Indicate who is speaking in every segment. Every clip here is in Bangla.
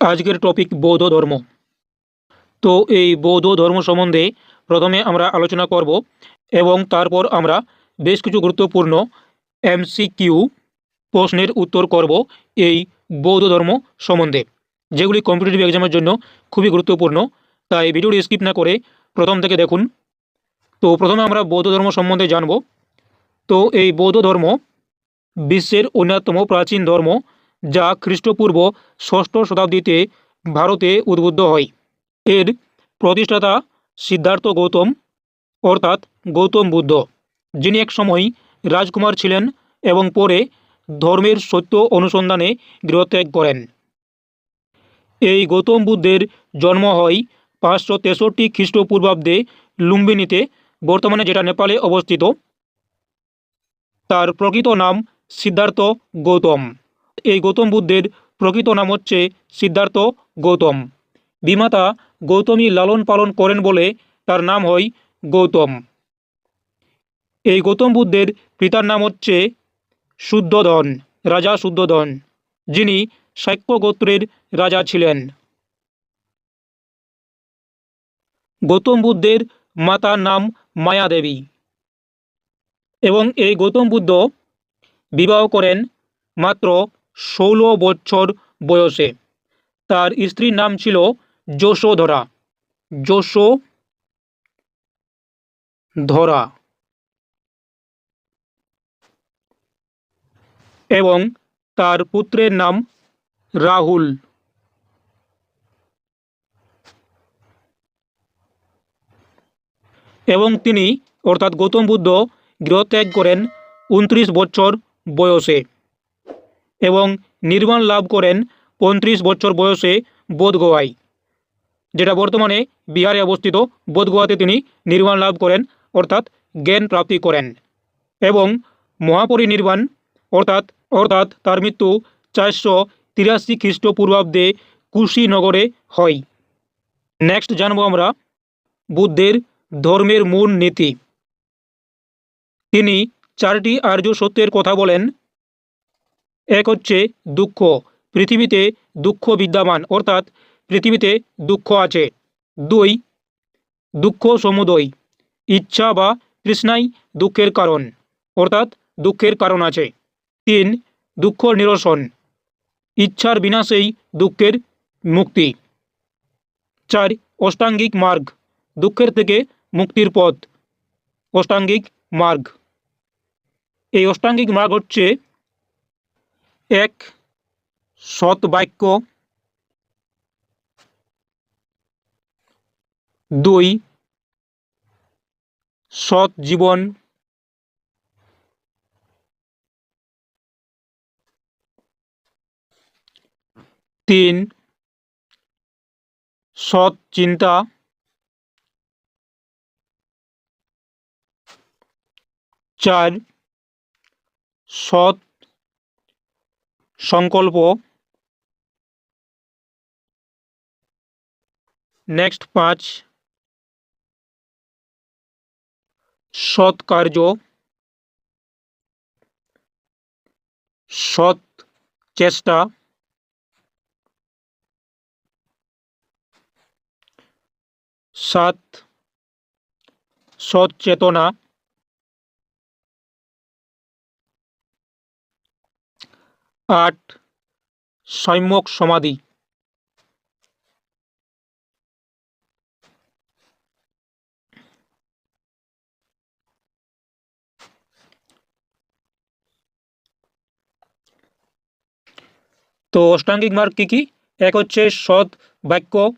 Speaker 1: আজকের টপিক বৌদ্ধ ধর্ম। তো এই বৌদ্ধ ধর্ম সম্বন্ধে প্রথমে আমরা আলোচনা করব এবং তারপর আমরা বেশ কিছু গুরুত্বপূর্ণ এমসিকিউ প্রশ্নের উত্তর করব এই বৌদ্ধ ধর্ম সম্বন্ধে। যেগুলি কম্পিটিটিভ এক্সামের জন্য খুবই গুরুত্বপূর্ণ, তাই ভিডিওটি স্কিপ না করে প্রথম থেকে দেখুন। তো প্রথমে আমরা বৌদ্ধ ধর্ম সম্বন্ধে জানব। তো এই বৌদ্ধ ধর্ম বিশ্বের অন্যতম প্রাচীন ধর্ম যা খ্রিস্টপূর্ব ষষ্ঠ শতাব্দীতে ভারতে উদ্বুদ্ধ হয়। এর প্রতিষ্ঠাতা সিদ্ধার্থ গৌতম, অর্থাৎ গৌতম বুদ্ধ, যিনি এক সময় রাজকুমার ছিলেন এবং পরে ধর্মের সত্য অনুসন্ধানে গৃহত্যাগ করেন। এই গৌতম বুদ্ধের জন্ম হয় পাঁচশো তেষট্টি খ্রিস্টপূর্বাব্দে লুম্বিনীতে, বর্তমানে যেটা নেপালে অবস্থিত। তার প্রকৃত নাম সিদ্ধার্থ গৌতম। এই গৌতম বুদ্ধের প্রকৃত নাম হচ্ছে সিদ্ধার্থ গৌতম। বিমাতা গৌতমী লালন পালন করেন বলে তার নাম হয় গৌতম। এই গৌতম বুদ্ধের পিতার নাম হচ্ছে শুদ্ধধন, রাজা শুদ্ধধন, যিনি শাক্য গোত্রের রাজা ছিলেন। গৌতম বুদ্ধের মাতার নাম মায়াদেবী এবং এই গৌতম বুদ্ধ বিবাহ করেন মাত্র ষোলো বছর বয়সে। তার স্ত্রীর নাম ছিল যশোধরা। যশো ধরা। এবং তার পুত্রের নাম রাহুল। এবং তিনি অর্থাৎ গৌতম বুদ্ধ গৃহত্যাগ করেন উনত্রিশ বছর বয়সে। এবং নির্মাণ লাভ করেন পঁয়ত্রিশ বছর বয়সে বোধগোয়ায় যেটা বর্তমানে বিহারে অবস্থিত। বোধগোয়াতে তিনি নির্মাণ লাভ করেন, অর্থাৎ জ্ঞান প্রাপ্তি করেন এবং মহাপরিনির্বাণ, অর্থাৎ অর্থাৎ তার মৃত্যু চারশো তিরাশি খ্রিস্টপূর্বাব্দে কুশীনগরে হয়। নেক্সট জানব আমরা বুদ্ধের ধর্মের মূল নীতি। তিনি চারটি আর্য সত্যের কথা বলেন। এক হচ্ছে দুঃখ। পৃথিবীতে দুঃখ বিদ্যমান, অর্থাৎ পৃথিবীতে দুঃখ আছে। দুই, দুঃখ সমুদয়, ইচ্ছা বা তৃষ্ণাই দুঃখের কারণ, অর্থাৎ দুঃখের কারণ আছে। তিন, দুঃখ নিরসন, ইচ্ছার বিনাশেই দুঃখের মুক্তি। চার, অষ্টাঙ্গিক মার্গ, দুঃখের থেকে মুক্তির পথ, অষ্টাঙ্গিক মার্গ। এই অষ্টাঙ্গিক মার্গ হচ্ছে এক সৎ বাক্য। দুই সৎ জীবন। তিন সৎ চিন্তা। চার সৎ সংকল্প। নেক্সট পাঁচ। সৎ কার্য। সৎ চেষ্টা। সাত। সৎ চেতনা। আট, সম্যক সমাধি। তো অষ্টাঙ্গিক মার্গ কী কী? এক হচ্ছে সৎ বাক্য,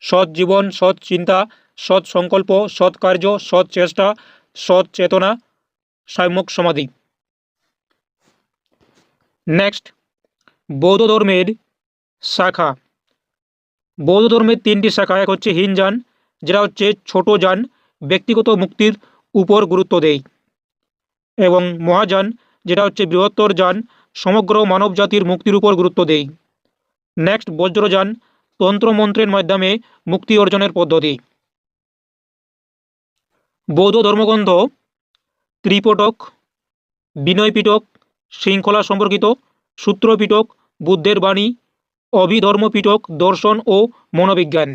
Speaker 1: সৎ জীবন, সৎ চিন্তা, সৎ সংকল্প, সৎ কার্য, সৎ চেষ্টা, সৎ চেতনা, সাম্যক সমাধি। নেক্সট বৌদ্ধ ধর্মের শাখা। বৌদ্ধ ধর্মের তিনটি শাখা, এক হচ্ছে হিনযান যেটা হচ্ছে ছোট যান, ব্যক্তিগত মুক্তির উপর গুরুত্ব দেয়। এবং মহাযান, যেটা হচ্ছে বৃহত্তর যান, সমগ্র মানবজাতির মুক্তির উপর গুরুত্ব দেয়। নেক্সট বজ্রযান তন্ত্রমন্ত্রের মাধ্যমে মুক্তি অর্জনের পদ্ধতি। বৌদ্ধ ধর্মগ্রন্থ, ত্রিপটক বিনয় পিটক শৃঙ্খলা সম্পর্কিত সূত্রপিটক, বুদ্ধের বাণী অভিধর্ম পিটক দর্শন ও মনোবিজ্ঞান।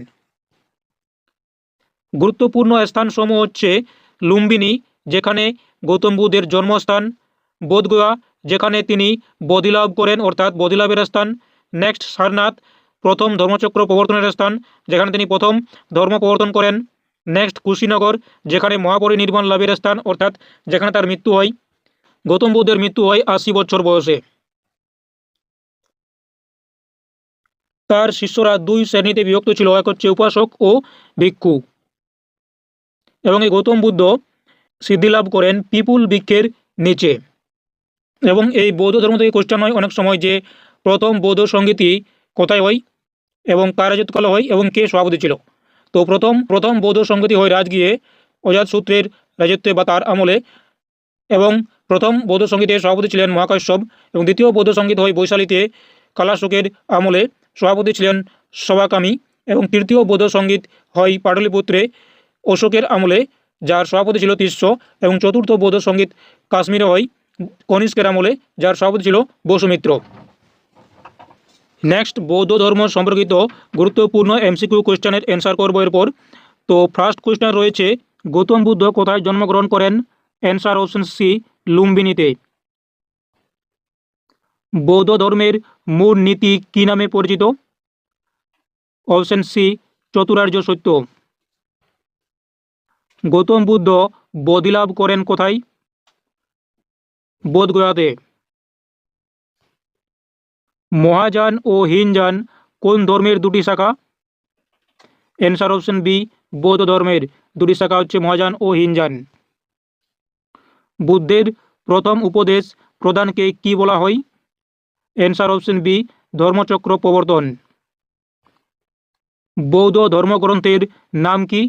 Speaker 1: গুরুত্বপূর্ণ স্থানসমূহ হচ্ছে লুম্বিনী, যেখানে গৌতম বুদ্ধের জন্মস্থান, বোধগয়া, যেখানে তিনি বদিলাভ করেন, অর্থাৎ বদিলাভের স্থান। নেক্সট, সারনাথ, প্রথম ধর্মচক্র প্রবর্তনের স্থান, যেখানে তিনি প্রথম ধর্ম প্রবর্তন করেন। নেক্সট, কুশীনগর, যেখানে মহাপরিনির্বাণ লাভের স্থান, অর্থাৎ যেখানে তার মৃত্যু হয়। গৌতম বুদ্ধের মৃত্যু হয় আশি বছর বয়সে। তার শিষ্যরা দুই শ্রেণীতে বিভক্ত ছিল, এক হচ্ছে উপাসক ও ভিক্ষু। এবং এই গৌতম বুদ্ধ সিদ্ধিলাভ করেন পিপুল বৃক্ষের নিচে। এবং এই বৌদ্ধ ধর্ম থেকে কোশ্চেন হয় অনেক সময় যে প্রথম বৌদ্ধ সঙ্গীতি কোথায় হয় এবং কার রাজত্বকালে হয় এবং কে সভাপতি ছিল। তো প্রথম প্রথম বৌদ্ধ সঙ্গীতি হয় রাজগিয়ে অজাত সূত্রের রাজত্বে বা তার আমলে। এবং প্রথম বৌদ্ধ সঙ্গীতের সভাপতি ছিলেন মহাকাশ্যপ এবং দ্বিতীয় বৌদ্ধ সংগীত হয় বৈশালীতে কালাশোকের আমলে সভাপতি ছিলেন সভাকামী এবং তৃতীয় বৌদ্ধ সংগীত হয় পাটলিপুত্রে অশোকের আমলে, যার সভাপতি ছিল তিস্য এবং চতুর্থ বৌদ্ধ সংগীত কাশ্মীরে হয় কনিষ্কের আমলে, যার সভাপতি ছিল বসুমিত্র। নেক্সট, বৌদ্ধ ধর্ম সম্পর্কিত গুরুত্বপূর্ণ এমসিকিউ কোয়েশ্চেনের অ্যান্সার করব এরপর। তো ফার্স্ট কোয়েশ্চেন রয়েছে, গৌতম বুদ্ধ কোথায় জন্মগ্রহণ করেন? অ্যান্সার অপশন সি লুম্বিনীতে। বৌদ্ধ ধর্মের মূল নীতি কী নামে পরিচিত? অপশন সি চতুরার্য সত্য। গৌতম বুদ্ধ বোধিলাভ করেন কোথায়? বোধগয়াতে। মহাযান ও হিনযান কোন ধর্মের দুটি শাখা? অ্যান্সার অপশন বি বৌদ্ধ ধর্মের দুটি শাখা হচ্ছে মহাযান ও হিনযান। বুদ্ধের প্রথম উপদেশ প্রদানকে কি বলা হয়? অ্যান্সার অপশন বি ধর্মচক্র প্রবর্তন। বৌদ্ধ ধর্মগ্রন্থের নাম কি?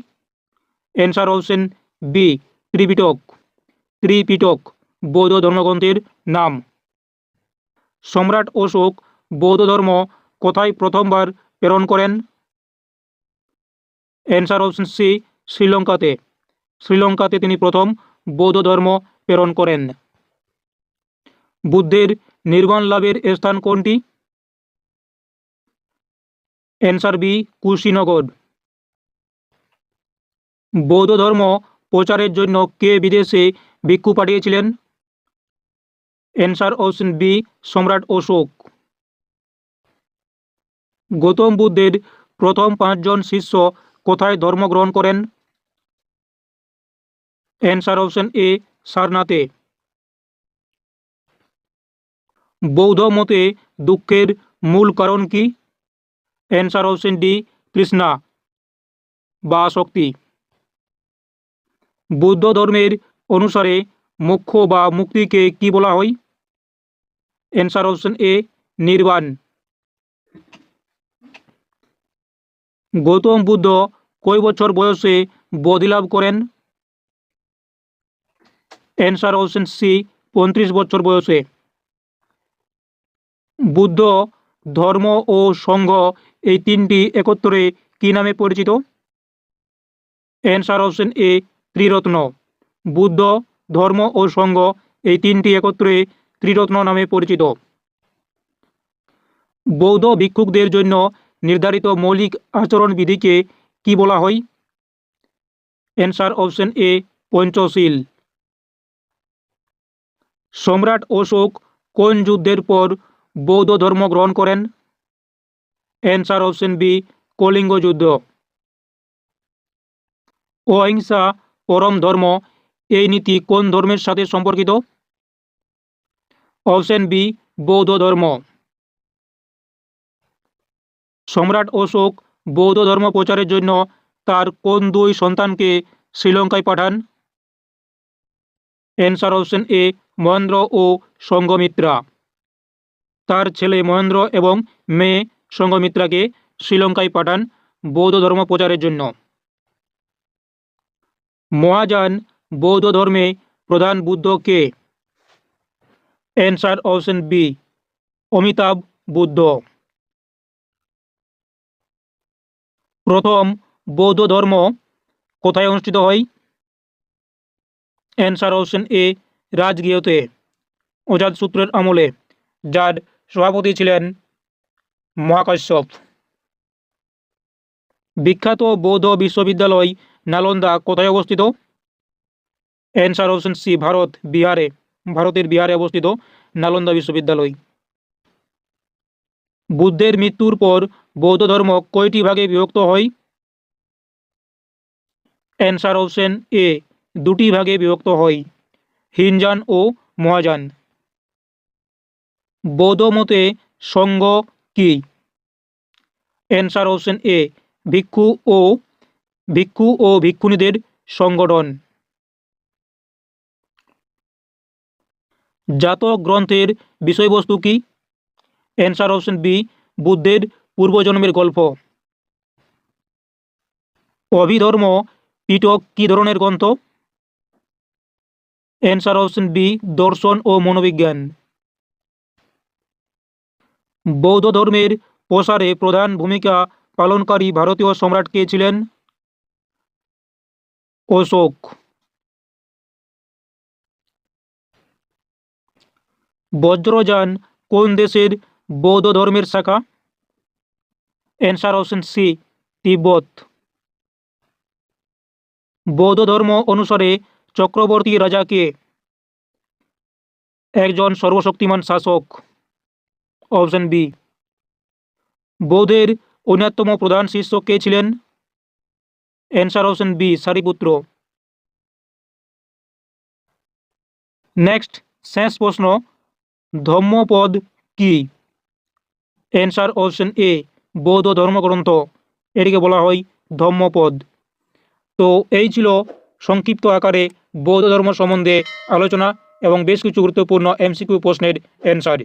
Speaker 1: Answer option B Tripitaka. Tripitaka, বৌদ্ধ ধর্মগ্রন্থের নাম। সম্রাট অশোক বৌদ্ধ ধর্ম কোথায় প্রথমবার প্রেরণ করেন? অ্যান্সার অপশন সি শ্রীলঙ্কাতে। শ্রীলঙ্কাতে তিনি প্রথম বৌদ্ধ ধর্ম প্রেরণ করেন। বুদ্ধের নির্বাণ লাভের স্থান কোনটি? Answer B Kushinagar. বৌদ্ধ ধর্ম প্রচারের জন্য কে বিদেশে ভিক্ষু পাঠিয়েছিলেন? অ্যান্সার অপশন বি সম্রাট অশোক। গৌতম বুদ্ধের প্রথম পাঁচজন শিষ্য কোথায় ধর্মগ্রহণ করেন? অ্যান্সার অপশন এ সারনাথে বৌদ্ধ মতে দুঃখের মূল কারণ কি? অ্যান্সার অপশন ডি কৃষ্ণা বা শক্তি। বৌদ্ধ ধর্মের অনুসারে মোক্ষ বা মুক্তিকে কি বলা হয়? অ্যান্সার অপশন এ নির্বাণ। গৌতম বুদ্ধ কয় বছর বয়সে বোধিলাভ করেন? অ্যান্সার অপশন সি, পঁয়ত্রিশ বছর বয়সে। বুদ্ধ, ধর্ম ও সংঘ এই তিনটি একত্রে কি নামে পরিচিত? Answer option A, Triratna. Buddha, ধর্ম ও সংঘ এই তিনটি একত্রে ত্রিরত্ন নামে পরিচিত। বৌদ্ধ ভিক্ষুকদের জন্য নির্ধারিত মৌলিক আচরণবিধিকে কি বলা হয়? Answer option A, Panchsheel. সম্রাট অশোক কোন যুদ্ধের পর বৌদ্ধ ধর্ম গ্রহণ করেন? অ্যান্সার অপশন বি কলিঙ্গ যুদ্ধ। অহিংসা, পরম ধর্ম, এই নীতি কোন ধর্মের সাথে সম্পর্কিত? অপশন বি বৌদ্ধ ধর্ম। সম্রাট অশোক বৌদ্ধ ধর্ম প্রচারের জন্য তার কোন দুই সন্তানকে শ্রীলঙ্কায় পাঠান? অ্যান্সার অপশন এ মহেন্দ্র ও সঙ্গমিত্রা। তার ছেলে মহেন্দ্র এবং মেয়ে সঙ্গমিত্রাকে শ্রীলঙ্কায় পাঠান বৌদ্ধ ধর্ম প্রচারের জন্য। মহাযান বৌদ্ধ ধর্মে প্রধান বুদ্ধ কে? Answer option B, Amitabha Buddha. প্রথম বৌদ্ধ ধর্ম কোথায় অনুষ্ঠিত হয়? অ্যান্সার অপশন এ রাজগৃহতে। অজাতসূত্রের আমলে যার সভাপতি ছিলেন মহাকাশ্যপ। বিখ্যাত বৌদ্ধ বিশ্ববিদ্যালয় নালন্দা কোথায় অবস্থিত? অ্যান্সার অপশন সি, ভারত বিহারে, ভারতের বিহারে অবস্থিত নালন্দা বিশ্ববিদ্যালয়। বুদ্ধের মৃত্যুর পর বৌদ্ধ ধর্ম কয়টি ভাগে বিভক্ত হয়? অ্যান্সার অপশন এ দুটি ভাগে বিভক্ত হয়। হিনজান ও মহাযান বৌদ্ধ মতে সঙ্গ কি? অ্যান্সার অপশন এ, ভিক্ষু ও ভিক্ষু ও ভিক্ষুণীদের সংগঠন। জাতক গ্রন্থের বিষয়বস্তু কি? অ্যান্সার অপশন বি, বুদ্ধের পূর্বজন্মের গল্প। অভিধর্ম, পিটক কি ধরনের গ্রন্থ? অ্যান্সার অপশন বি দর্শন ও মনোবিজ্ঞান। বৌদ্ধ ধর্মের প্রসারে প্রধান ভূমিকা পালনকারী ভারতীয় সম্রাট কে ছিলেন? অশোক। বজ্রযান কোন দেশের বৌদ্ধ ধর্মের শাখা? Answer option C Tibet. বৌদ্ধ ধর্ম অনুসারে চক্রবর্তী রাজা কে একজন সর্বশক্তিমান শাসক অপশন বি বৌদ্ধের অন্যতম প্রধান শিষ্য কে ছিলেন? Answer option B Sariputra. Next শেষ প্রশ্ন ধম্মপদ কি? অ্যান্সার অপশন এ বৌদ্ধ ধর্মগ্রন্থ। এটিকে বলা হয় ধম্মপদ তো এই ছিল সংক্ষিপ্ত আকারে বৌদ্ধ ধর্ম সম্বন্ধে আলোচনা এবং বেশ কিছু গুরুত্বপূর্ণ এমসিকিউ প্রশ্নের অ্যান্সার